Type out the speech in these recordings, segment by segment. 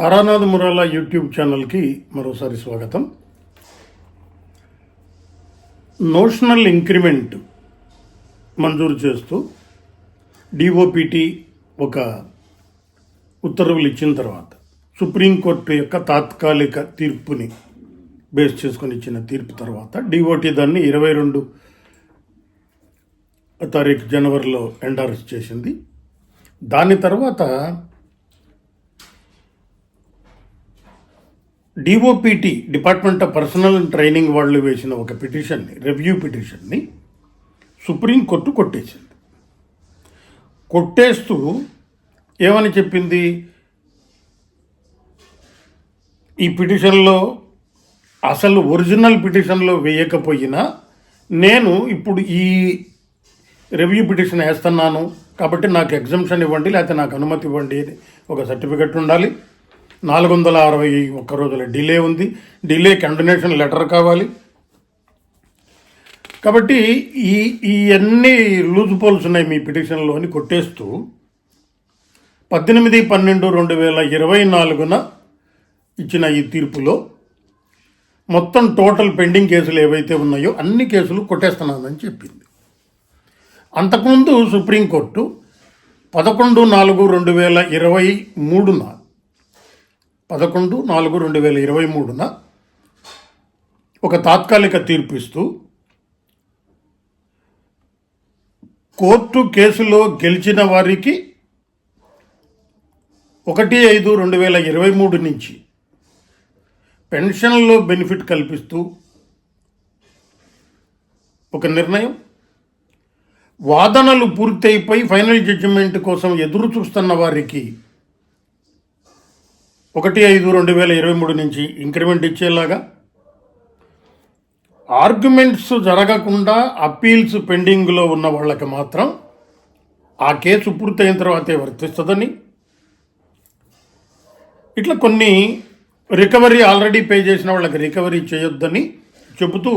Taranath మురాలా YouTube ఛానల్కి మరోసారి స్వాగతం. నోషనల్ ఇంక్రిమెంట్ మంజూరు చేస్తూ డిఓపిటి ఒక ఉత్తర్వులు ఇచ్చిన తర్వాత సుప్రీంకోర్టు యొక్క తాత్కాలిక తీర్పుని బేస్ చేసుకొని ఇచ్చిన తీర్పు తర్వాత డిఓటి దాన్ని ఇరవై రెండు తారీఖు జనవరిలో ఎండార్స్ చేసింది. దాని తర్వాత D O P T department of personnel training వాళ్ళు వేసిన ఒక పిటిషన్ని రివ్యూ పిటిషన్ని సుప్రీంకోర్టు కొట్టేసింది. కొట్టేస్తూ ఏమని చెప్పింది? ఈ పిటిషన్లో అసలు ఒరిజినల్ పిటిషన్లో వేయకపోయినా నేను ఇప్పుడు ఈ రివ్యూ పిటిషన్ వేస్తున్నాను కాబట్టి నాకు ఎగ్జంప్షన్ ఇవ్వండి లేకపోతే నాకు అనుమతి ఇవ్వండి అని ఒక సర్టిఫికెట్ ఉండాలి. నాలుగు వందల అరవై ఒక్క రోజుల డిలే ఉంది. డిలే కండినేషన్ లెటర్ కావాలి. కాబట్టి ఈ ఇవన్నీ లూజ్ పోల్స్ ఉన్నాయి మీ పిటిషన్లో అని కొట్టేస్తూ పద్దెనిమిది పన్నెండు రెండు వేల ఇరవై నాలుగున ఇచ్చిన ఈ తీర్పులో మొత్తం టోటల్ పెండింగ్ కేసులు ఏవైతే ఉన్నాయో అన్ని కేసులు కొట్టేస్తున్నానని చెప్పింది. అంతకుముందు సుప్రీంకోర్టు పదకొండు నాలుగు రెండు వేల ఇరవై మూడున పదకొండు నాలుగు రెండు వేల ఇరవై మూడున ఒక తాత్కాలిక తీర్పు ఇస్తూ కోర్టు కేసులో గెలిచిన వారికి ఒకటి ఐదు రెండు వేల ఇరవై మూడు నుంచి పెన్షన్లో బెనిఫిట్ కల్పిస్తూ ఒక నిర్ణయం. వాదనలు పూర్తయిపోయి ఫైనల్ జడ్జిమెంట్ కోసం ఎదురు చూస్తున్న వారికి ఒకటి ఐదు రెండు వేల ఇరవై మూడు నుంచి ఇంక్రిమెంట్ ఇచ్చేలాగా ఆర్గ్యుమెంట్స్ జరగకుండా అప్పీల్స్ పెండింగ్లో ఉన్న వాళ్ళకి మాత్రం ఆ కేసు పూర్తయిన తర్వాతే వర్తిస్తుందని. ఇట్లా కొన్ని రికవరీ ఆల్రెడీ పే చేసిన వాళ్ళకి రికవరీ చేయొద్దని చెబుతూ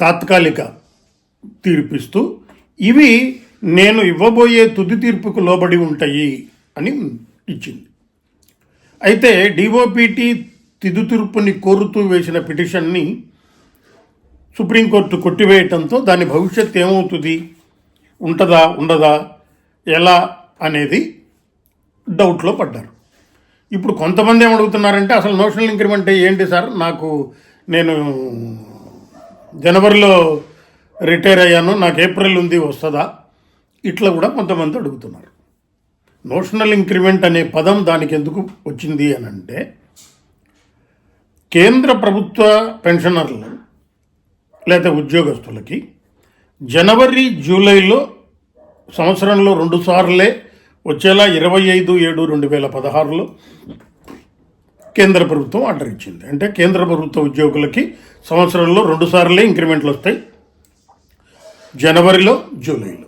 తాత్కాలిక తీర్పిస్తూ ఇవి నేను ఇవ్వబోయే తుది తీర్పుకు లోబడి ఉంటాయి అని ఇచ్చింది. అయితే డిఓపిటి తుది తీర్పుని కోరుతూ వేసిన పిటిషన్ని సుప్రీంకోర్టు కొట్టివేయటంతో దాని భవిష్యత్తు ఏమవుతుంది? ఉంటుందా ఉండదా ఎలా అనేది డౌట్లో పడ్డారు. ఇప్పుడు కొంతమంది ఏమడుగుతున్నారంటే అసలు నోషనల్ ఇంక్రిమెంట్ ఏంటి సార్? నాకు నేను జనవరిలో రిటైర్ అయ్యాను నాకు ఏప్రిల్ ఉంది వస్తుందా? ఇట్లా కూడా కొంతమంది అడుగుతున్నారు. నోషనల్ ఇంక్రిమెంట్ అనే పదం దానికి ఎందుకు వచ్చింది అని అంటే కేంద్ర ప్రభుత్వ పెన్షనర్లు లేదా ఉద్యోగస్తులకి జనవరి జూలైలో సంవత్సరంలో రెండు సార్లే వచ్చేలా ఇరవై ఐదు ఏడు రెండు వేల పదహారులో కేంద్ర ప్రభుత్వం ఆర్డర్ ఇచ్చింది. అంటే కేంద్ర ప్రభుత్వ ఉద్యోగులకి సంవత్సరంలో రెండు సార్లే ఇంక్రిమెంట్లు వస్తాయి. జనవరిలో జూలైలో.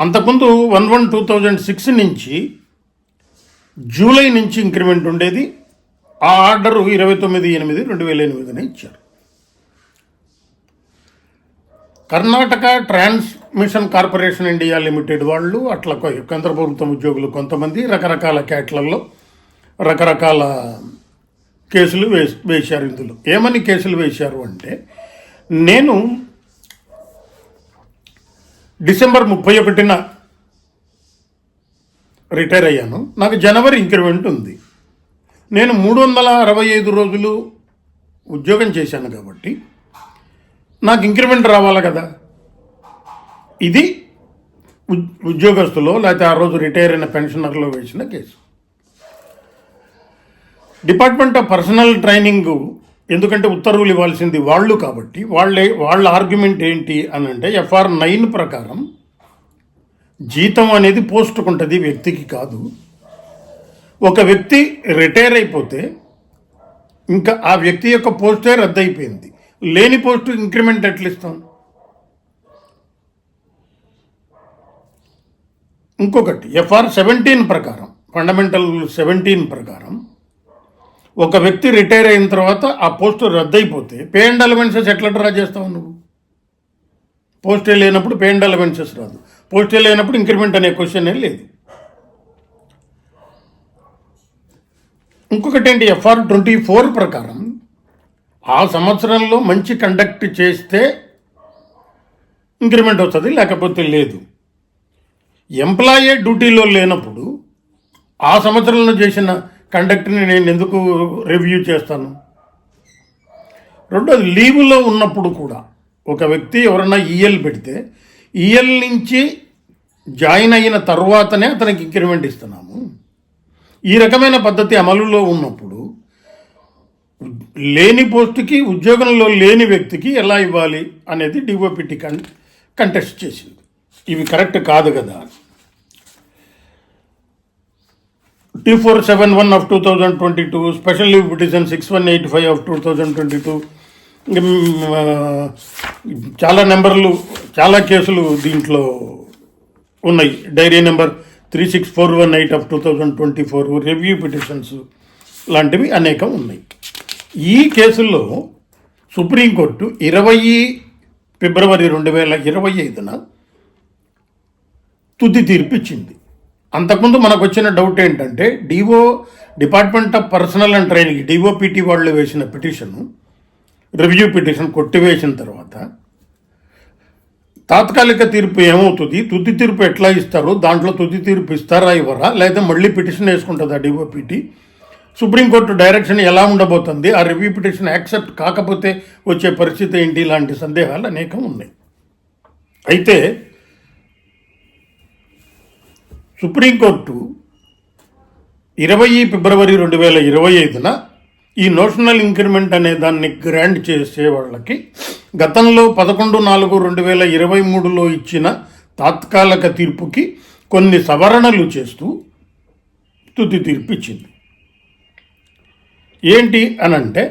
అంతకుముందు one one two thousand six నుంచి జూలై నుంచి ఇంక్రిమెంట్ ఉండేది. ఆ ఆర్డరు ఇరవై తొమ్మిది ఎనిమిది రెండు వేల ఎనిమిదిన ఇచ్చారు. Karnataka transmission corporation India limited వాళ్ళు అట్లా కేంద్ర ప్రభుత్వం ఉద్యోగులు కొంతమంది రకరకాల క్యాట్లలో రకరకాల కేసులు వేసి వేశారు ఇందులో. ఏమని కేసులు వేశారు అంటే నేను డిసెంబర్ ముప్పై ఒకటిన రిటైర్ అయ్యాను. నాకు జనవరి ఇంక్రిమెంట్ ఉంది. నేను మూడు వందల అరవై ఐదు రోజులు ఉద్యోగం చేశాను కాబట్టి నాకు ఇంక్రిమెంట్ రావాలి కదా. ఇది ఉద్- ఉద్యోగస్తులో లేకపోతే ఆ రోజు రిటైర్ అయిన పెన్షనర్లో వేసిన case. Department of personnel training ఎందుకంటే ఉత్తర్వులు ఇవ్వాల్సింది వాళ్ళు కాబట్టి వాళ్ళే వాళ్ళ ఆర్గ్యుమెంట్ ఏంటి అని అంటే ఎఫ్ఆర్ నైన్ ప్రకారం జీతం అనేది పోస్టుకు ఉంటుంది వ్యక్తికి కాదు. ఒక వ్యక్తి రిటైర్ అయిపోతే ఇంకా ఆ వ్యక్తి యొక్క పోస్టే రద్దయిపోయింది. లేని పోస్టు ఇంక్రిమెంట్ ఎట్లా ఇస్తాం? ఇంకొకటి ఎఫ్ఆర్ సెవెంటీన్ ప్రకారం ఫండమెంటల్ సెవెంటీన్ ప్రకారం ఒక వ్యక్తి రిటైర్ అయిన తర్వాత ఆ పోస్ట్ రద్దయిపోతే పే అండ్ అలవెన్సెస్ ఎట్లా డ్రా చేస్తావు నువ్వు? పోస్టే లేనప్పుడు పే అండ్ అలవెన్సెస్ రాదు పోస్టే లేనప్పుడు ఇంక్రిమెంట్ అనే క్వశ్చన్ లేదు. ఇంకొకటి ఏంటి ఎఫ్ఆర్ ట్వంటీ ఫోర్ ప్రకారం ఆ సంవత్సరంలో మంచి కండక్ట్ చేస్తే ఇంక్రిమెంట్ వస్తుంది లేకపోతే లేదు. ఎంప్లాయే డ్యూటీలో లేనప్పుడు ఆ సంవత్సరంలో చేసిన కండక్టర్ని నేను ఎందుకు రివ్యూ చేస్తాను? రెండోది లీవులో ఉన్నప్పుడు కూడా ఒక వ్యక్తి ఎవరన్నా ఈఎల్ పెడితే ఈఎల్ నుంచి జాయిన్ అయిన తర్వాతనే అతనికి ఇంక్రిమెంట్ ఇస్తున్నాము. ఈ రకమైన పద్ధతి అమలులో ఉన్నప్పుడు లేని పోస్టుకి ఉద్యోగంలో లేని వ్యక్తికి ఎలా ఇవ్వాలి అనేది డిఓపిటి కన్ కంటెస్ట్ చేసింది. ఇవి కరెక్ట్ కాదు కదా T four seven one of two thousand twenty two special leave petition six one eight five of two thousand twenty two చాలా నెంబర్లు చాలా కేసులు దీంట్లో ఉన్నాయి. Diary number three six four one eight of two thousand twenty four review petitions లాంటివి అనేకం ఉన్నాయి. ఈ కేసుల్లో సుప్రీంకోర్టు ఇరవై ఫిబ్రవరి రెండు వేల ఇరవై ఐదున తుది తీర్పు ఇచ్చింది అంతకుముందు మనకు వచ్చిన డౌట్ ఏంటంటే DO department of personnel and training DOPT వాళ్ళు వేసిన పిటిషన్ రివ్యూ పిటిషన్ కొట్టివేసిన తర్వాత తాత్కాలిక తీర్పు ఏమవుతుంది? తుది తీర్పు ఎట్లా ఇస్తారు దాంట్లో తుది తీర్పు ఇస్తారా ఇవ్వరా? లేదా మళ్ళీ పిటిషన్ వేసుకుంటుందా డిఓపిటి సుప్రీంకోర్టు డైరెక్షన్ ఎలా ఉండబోతుంది? ఆ రివ్యూ పిటిషన్ యాక్సెప్ట్ కాకపోతే వచ్చే పరిస్థితి ఏంటి? ఇలాంటి సందేహాలు అనేకం ఉన్నాయి. అయితే సుప్రీంకోర్టు ఇరవై ఫిబ్రవరి రెండు వేల ఇరవై ఐదున ఈ నోషనల్ ఇంక్రిమెంట్ అనే దాన్ని గ్రాంట్ చేసే వాళ్ళకి గతంలో పదకొండు నాలుగు రెండు వేల ఇరవై మూడులో ఇచ్చిన తాత్కాలిక తీర్పుకి కొన్ని సవరణలు చేస్తూ తుది తీర్పు ఇచ్చింది ఏంటి అనంటే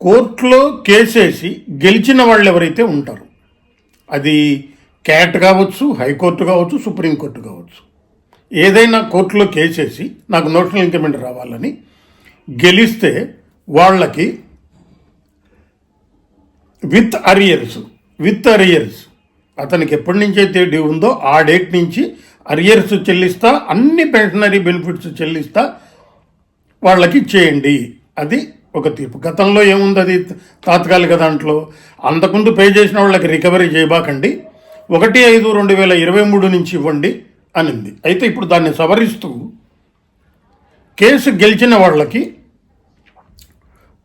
కోర్టులో కేసేసి గెలిచిన వాళ్ళు ఎవరైతే ఉంటారు అది క్యాట్ కావచ్చు హైకోర్టు కావచ్చు సుప్రీంకోర్టు కావచ్చు. ఏదైనా కోర్టులో కేసేసి నాకు నోషనల్ ఇంక్రిమెంట్ రావాలని గెలిస్తే వాళ్ళకి విత్ అరియర్స్ విత్ అరియర్స్. అతనికి ఎప్పటి నుంచి అయితే డ్యూ ఉందో ఆ డేట్ నుంచి అరియర్స్ చెల్లిస్తా అన్ని పెన్షనరీ బెనిఫిట్స్ చెల్లిస్తా వాళ్ళకి చేయండి అది ఒక తీర్పు. గతంలో ఏముంది అది? తాత్కాలిక దాంట్లో. అంతకుముందు పే చేసిన వాళ్ళకి రికవరీ చేయబాకండి. ఒకటి ఐదు రెండు వేల ఇరవై మూడు నుంచి ఇవ్వండి అనింది. అయితే ఇప్పుడు దాన్ని సవరిస్తూ కేసు గెలిచిన వాళ్ళకి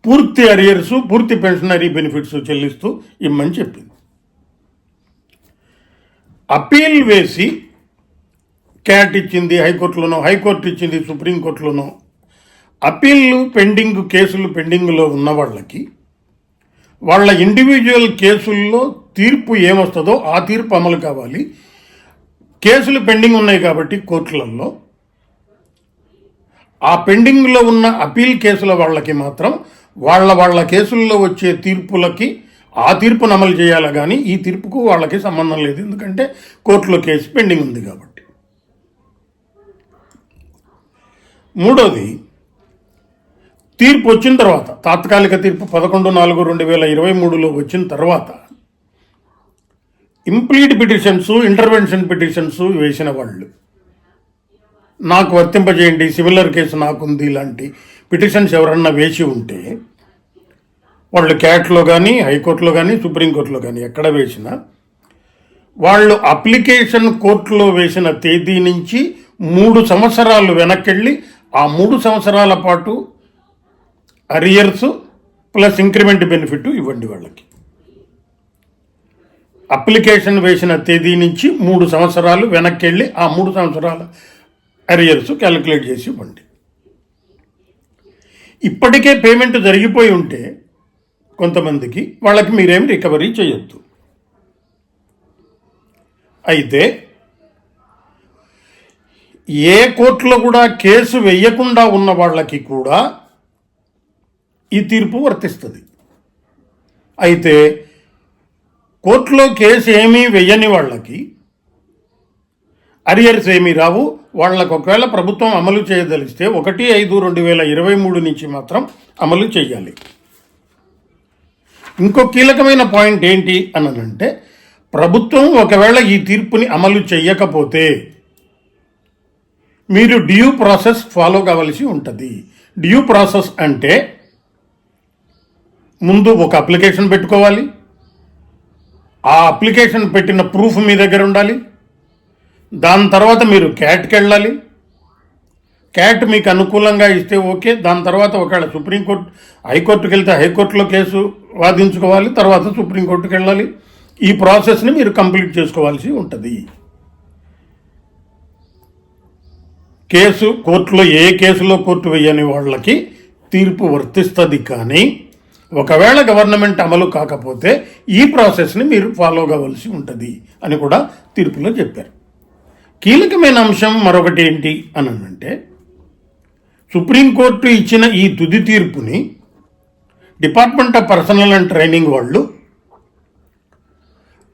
పూర్తి అరియర్స్ పూర్తి పెన్షనరీ బెనిఫిట్స్ చెల్లిస్తూ ఇమ్మని చెప్పింది. అప్పీల్ వేసి క్యాట్ ఇచ్చింది హైకోర్టులోనో హైకోర్టు ఇచ్చింది సుప్రీంకోర్టులోనో అప్పీళ్ళు పెండింగ్ కేసులు పెండింగ్లో ఉన్న వాళ్ళకి వాళ్ళ ఇండివిజువల్ కేసుల్లో తీర్పు ఏమొస్తుందో ఆ తీర్పు అమలు కావాలి. కేసులు పెండింగ్ ఉన్నాయి కాబట్టి కోర్టులలో. ఆ పెండింగ్లో ఉన్న అపీల్ కేసుల వాళ్ళకి మాత్రం వాళ్ళ వాళ్ళ కేసుల్లో వచ్చే తీర్పులకి ఆ తీర్పును అమలు చేయాలి కానీ ఈ తీర్పుకు వాళ్ళకి సంబంధం లేదు. ఎందుకంటే కోర్టులో కేసు పెండింగ్ ఉంది కాబట్టి. మూడోది తీర్పు వచ్చిన తర్వాత తాత్కాలిక తీర్పు పదకొండు నాలుగు రెండు వేల ఇరవై మూడులో వచ్చిన తర్వాత ఇంప్లీడ్ పిటిషన్స్ ఇంటర్వెన్షన్ పిటిషన్స్ వేసిన వాళ్ళు. నాకు వర్తింపజేయండి సిమిలర్ కేసు నాకుంది ఇలాంటి పిటిషన్స్ ఎవరన్నా వేసి ఉంటే వాళ్ళు క్యాట్లో కానీ హైకోర్టులో కానీ సుప్రీంకోర్టులో కానీ ఎక్కడ వేసినా వాళ్ళు అప్లికేషన్ కోర్టులో వేసిన తేదీ నుంచి మూడు సంవత్సరాలు వెనక్కెళ్ళి ఆ మూడు సంవత్సరాల పాటు అరియర్స్ ప్లస్ ఇంక్రిమెంట్ బెనిఫిట్ ఇవ్వండి వాళ్ళకి. అప్లికేషన్ వేసిన తేదీ నుంచి మూడు సంవత్సరాలు వెనక్కి వెళ్ళి ఆ మూడు సంవత్సరాల అరియర్స్ క్యాలిక్యులేట్ చేసి ఇవ్వండి. ఇప్పటికే పేమెంట్ జరిగిపోయి ఉంటే కొంతమందికి వాళ్ళకి మీరేం రికవరీ చేయొద్దు. అయితే ఏ కోర్టులో కూడా కేసు వేయకుండా ఉన్న వాళ్ళకి కూడా ఈ తీర్పు వర్తిస్తుంది. అయితే కోర్టులో కేసు ఏమీ వెయ్యని వాళ్ళకి అరియర్స్ ఏమీ రావు. వాళ్ళకు ఒకవేళ ప్రభుత్వం అమలు చేయదలిస్తే ఒకటి ఐదు రెండు వేల ఇరవై మూడు నుంచి మాత్రం అమలు చేయాలి. ఇంకో కీలకమైన పాయింట్ ఏంటి అనంటే ప్రభుత్వం ఒకవేళ ఈ తీర్పుని అమలు చేయకపోతే మీరు డ్యూ ప్రాసెస్ ఫాలో కావలసి ఉంటుంది. డ్యూ ప్రాసెస్ అంటే ముందు ఒక అప్లికేషన్ పెట్టుకోవాలి. ఆ అప్లికేషన్ పెట్టిన ప్రూఫ్ మీ దగ్గర ఉండాలి. దాని తర్వాత మీరు క్యాట్కి వెళ్ళాలి. క్యాట్ మీకు అనుకూలంగా ఇస్తే ఓకే. దాని తర్వాత ఒకవేళ సుప్రీంకోర్టు హైకోర్టుకి వెళ్తే హైకోర్టులో కేసు వాదించుకోవాలి. తర్వాత సుప్రీంకోర్టుకి వెళ్ళాలి. ఈ ప్రాసెస్ని మీరు కంప్లీట్ చేసుకోవాల్సి ఉంటుంది. కేసు కోర్టులో ఏ కేసులో కోర్టు వేయని వాళ్ళకి తీర్పు వర్తిస్తుంది కానీ ఒకవేళ గవర్నమెంట్ అమలు కాకపోతే ఈ ప్రాసెస్ని మీరు ఫాలో కావాల్సి ఉంటుంది అని కూడా తీర్పులో చెప్పారు. కీలకమైన అంశం మరొకటి ఏంటి అని అంటే సుప్రీంకోర్టు ఇచ్చిన ఈ తుది తీర్పుని department of personnel and training వాళ్ళు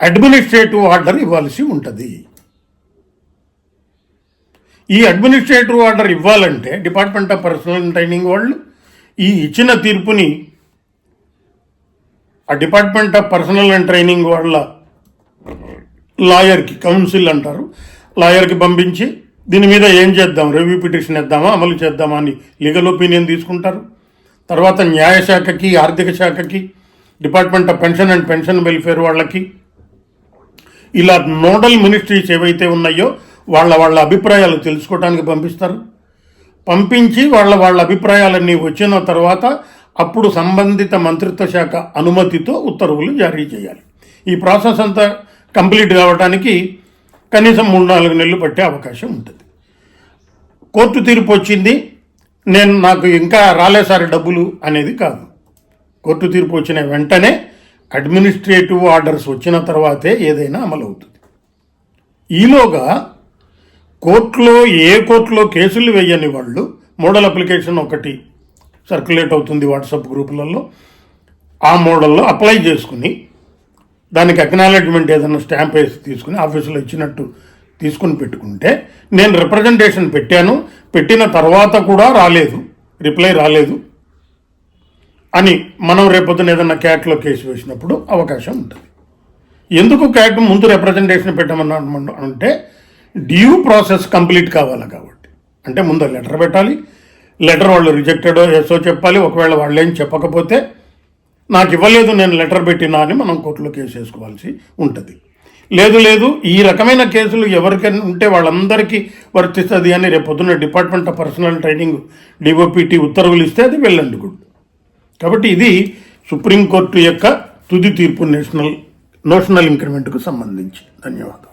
అడ్మినిస్ట్రేటివ్ ఆర్డర్ ఇవ్వాల్సి ఉంటుంది. ఈ అడ్మినిస్ట్రేటివ్ ఆర్డర్ ఇవ్వాలంటే department of personnel and training వాళ్ళు ఈ ఇచ్చిన తీర్పుని ఆ department of personnel and training వాళ్ళ లాయర్కి కౌన్సిల్ అంటారు లాయర్కి పంపించి దీని మీద ఏం చేద్దాం రివ్యూ పిటిషన్ ఇద్దామా అమలు చేద్దామా అని లీగల్ ఒపీనియన్ తీసుకుంటారు. తర్వాత న్యాయశాఖకి ఆర్థిక శాఖకి department of pension and pension welfare వాళ్ళకి ఇలా నోడల్ మినిస్ట్రీస్ ఏవైతే ఉన్నాయో వాళ్ళ వాళ్ళ అభిప్రాయాలు తెలుసుకోవడానికి పంపిస్తారు. పంపించి వాళ్ళ వాళ్ళ అభిప్రాయాలన్నీ వచ్చిన తర్వాత అప్పుడు సంబంధిత మంత్రిత్వ శాఖ అనుమతితో ఉత్తర్వులు జారీ చేయాలి. ఈ ప్రాసెస్ అంతా కంప్లీట్ కావడానికి కనీసం మూడు నాలుగు నెలలు పట్టే అవకాశం ఉంటుంది. కోర్టు తీర్పు వచ్చింది. నేను నాకు ఇంకా రాలే సార్ డబ్బులు అనేది కాదు. కోర్టు తీర్పు వచ్చిన వెంటనే అడ్మినిస్ట్రేటివ్ ఆర్డర్స్ వచ్చిన తర్వాతే ఏదైనా అమలు అవుతుంది ఈలోగా కోర్టులో ఏ కోర్టులో కేసులు వేయని వాళ్ళు మోడల్ అప్లికేషన్ ఒకటి సర్క్యులేట్ అవుతుంది వాట్సాప్ గ్రూపులలో. ఆ మోడల్లో అప్లై చేసుకుని దానికి అక్నాలెడ్జ్మెంట్ ఏదైనా స్టాంప్ వేసి తీసుకుని ఆఫీసులో ఇచ్చినట్టు తీసుకుని పెట్టుకుంటే నేను రిప్రజెంటేషన్ పెట్టాను. పెట్టిన తర్వాత కూడా రాలేదు. రిప్లై రాలేదు. అని మనం రేపొద్దున ఏదైనా క్యాట్లో కేసు వేసినప్పుడు అవకాశం ఉంటుంది. ఎందుకు క్యాట్ ముందు రిప్రజెంటేషన్ పెట్టమన్నా అంటే డ్యూ ప్రాసెస్ కంప్లీట్ కావాలి కాబట్టి. అంటే ముందు లెటర్ పెట్టాలి లెటర్ వాళ్ళు రిజెక్టెడో ఎస్ఓ చెప్పాలి ఒకవేళ వాళ్ళు ఏం చెప్పకపోతే నాకు ఇవ్వలేదు నేను లెటర్ పెట్టినా అని మనం కోర్టులో కేసు వేసుకోవాల్సి ఉంటుంది. లేదు లేదు ఈ రకమైన కేసులు ఎవరికైనా ఉంటే వాళ్ళందరికీ వర్తిస్తుంది అని రేపు పొద్దున్న department of personnel training DOPT ఉత్తర్వులు ఇస్తే అది వెళ్ళండి గుడ్ కాబట్టి ఇది సుప్రీంకోర్టు యొక్క తుది తీర్పు నేషనల్ నోషనల్ ఇంక్రిమెంట్కు సంబంధించి. ధన్యవాదాలు.